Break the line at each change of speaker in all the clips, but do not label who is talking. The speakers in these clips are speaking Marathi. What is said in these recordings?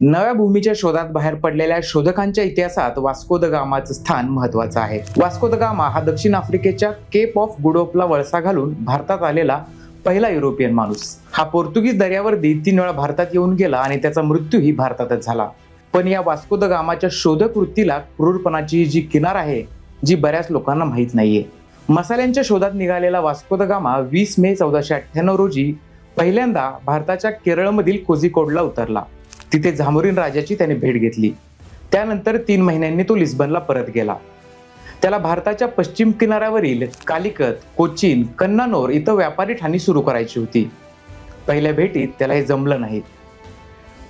नव्या भूमीच्या शोधात बाहेर पडलेल्या शोधकांच्या इतिहासात वास्को द गामाचं स्थान महत्वाचं आहे. वास्को द गामा हा दक्षिण आफ्रिकेच्या केप ऑफ गुडोपला वळसा घालून भारतात आलेला पहिला युरोपियन माणूस. हा पोर्तुगीज दर्यावरती तीन वेळा भारतात येऊन गेला आणि त्याचा मृत्यूही भारतातच झाला. पण या वास्को द गामाच्या शोधक वृत्तीला क्रूरपणाची जी किनार आहे जी बऱ्याच लोकांना माहीत नाहीये. मसाल्यांच्या शोधात निघालेला वास्को द गामा वीस मे चौदाशे अठ्ठ्याण्णव रोजी पहिल्यांदा भारताच्या केरळमधील कोझिकोडला उतरला. तिथे झामोरीन राजाची त्याने भेट घेतली. त्यानंतर तीन महिन्यांनी तो लिस्बनला परत गेला. त्याला भारताच्या पश्चिम किनाऱ्यावरील कालिकत कोचीन कन्नानोर इथं व्यापारी ठाणी सुरू करायची होती. पहिल्या भेटीत त्याला हे जमलं नाही.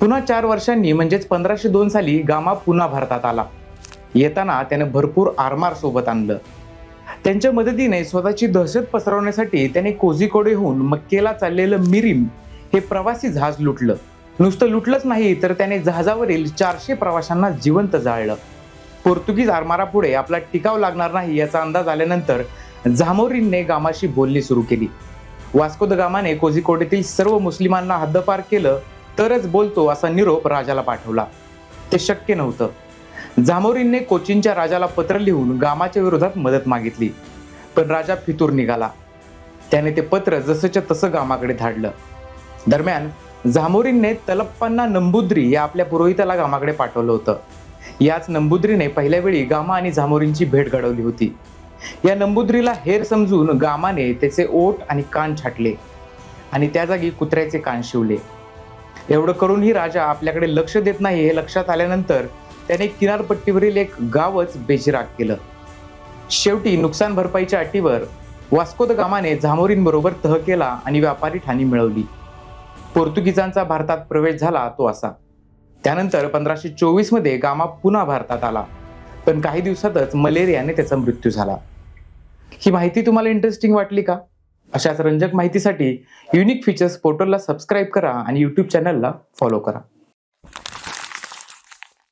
पुन्हा चार वर्षांनी म्हणजेच पंधराशे दोन साली गामा पुन्हा भारतात आला. येताना त्याने भरपूर आरमार सोबत आणलं. त्यांच्या मदतीने स्वतःची दहशत पसरवण्यासाठी त्याने कोझिकोडेहून मक्केला चाललेलं मिरीम हे प्रवासी जहाज लुटलं. नुसतं लुटलंच नाही तर त्याने जहाजावरील चारशे प्रवाशांना जिवंत जाळलं. पोर्तुगीज आरमारापुढे आपला टिकाव लागणार नाही याचा अंदाज आल्यानंतर झामोरीनने गामाशी बोलणी सुरू केली. वास्को द गामाने कोझिकोडेतील सर्व मुस्लिमांना हद्दपार केलं तरच बोलतो असा निरोप राजाला पाठवला. ते शक्य नव्हतं. झामोरीनने कोचीनच्या राजाला पत्र लिहून गामाच्या विरोधात मदत मागितली पण राजा फितूर निघाला. त्याने ते पत्र जसंच्या तसं गामाकडे धाडलं. दरम्यान झामोरींने तलप्पांना नंबुद्री या आपल्या पुरोहिताला गामाकडे पाठवलं होतं. याच नंबुद्रीने पहिल्या वेळी गामा आणि झामोरींची भेट घडवली होती. या नंबुद्रीला हेर समजून गामाने त्याचे ओठ आणि कान छाटले आणि त्या जागी कुत्र्याचे कान शिवले. एवढं करूनही राजा आपल्याकडे लक्ष देत नाही हे लक्षात आल्यानंतर त्याने किनारपट्टीवरील एक गावच बेचिराग केलं. शेवटी नुकसान भरपाईच्या अटीवर वास्को द गामाने झामोरींबरोबर तह केला आणि व्यापारी ठाणी मिळवली. पोर्तुगीजांचा भारतात प्रवेश झाला तो असा. त्यानंतर पंधराशे चोवीसमध्ये गामा पुन्हा भारतात आला. पण काही दिवसातच मलेरियाने त्याचा मृत्यू झाला. ही माहिती तुम्हाला इंटरेस्टिंग वाटली का? अशाच रंजक माहितीसाठी युनिक फीचर्स पोर्टलला सबस्क्राईब करा आणि यूट्यूब चॅनलला फॉलो करा.